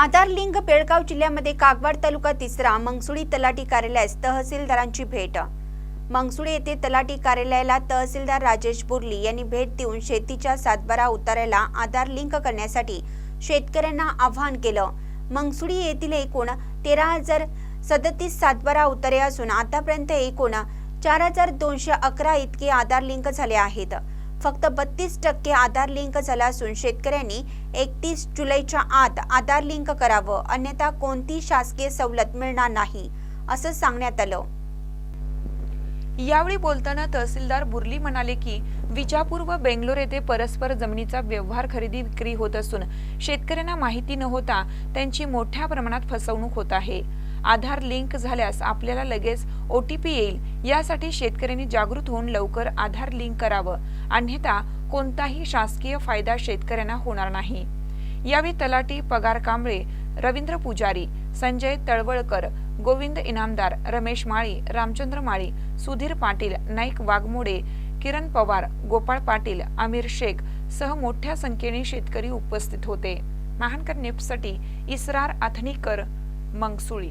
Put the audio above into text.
आधार link Belgaum जिल्ह्यामध्ये कागवाड तालुका तिसरा मंगसुळी तलाठी कार्यालयास तहसीलदारांची भेट. मंगसुळी येथे तलाठी कार्यालयाला तहसीलदार राजेश बुर्ली यांनी भेट देऊन शेतीच्या सातबारा उतार्याला आधार लिंक करण्यासाठी शेतकऱ्यांना आवाहन केलं. मंगसुळी येथील एकूण तेरा हजार सदतीस सातबारा उतारे असून आतापर्यंत एकूण चार हजार दोनशे अकरा इतके आधार लिंक झाले आहेत. फक्त बत्तीस टक्के आधार लिंक झाला असून शेतकऱ्यांनी एकतीस जुलैच्या आत आधार लिंक करावं अन्यथा कोणती शासकीय सवलत मिळणार नाही असं सांगण्यात आलं. यावेळी बोलताना तहसीलदार बुर्ली म्हणाले की विजापूर व बेंगलोर येथे परस्पर जमिनीचा व्यवहार खरेदी विक्री होत असून शेतकऱ्यांना माहिती न होता त्यांची मोठ्या प्रमाणात फसवणूक होत आहे. आधार लिंक झाल्यास आपल्याला लगेच ओ टी पी येईल. यासाठी शेतकऱ्यांनी जागृत होऊन लवकर आधार लिंक करावं. अन्यथा कोणताही शासकीय फायदा शेतकऱ्यांना होणार नाही. यावेळी तलाटी पगार कांबळे रवींद्र पुजारी संजय तळवळकर गोविंद इनामदार रमेश माळी रामचंद्र माळी सुधीर पाटील नाईक वाघमोडे किरण पवार गोपाळ पाटील आमिर शेख सह मोठ्या संख्येने शेतकरी उपस्थित होते. महानकर नेपसाठी इसरार आथणीकर मंगसुळी.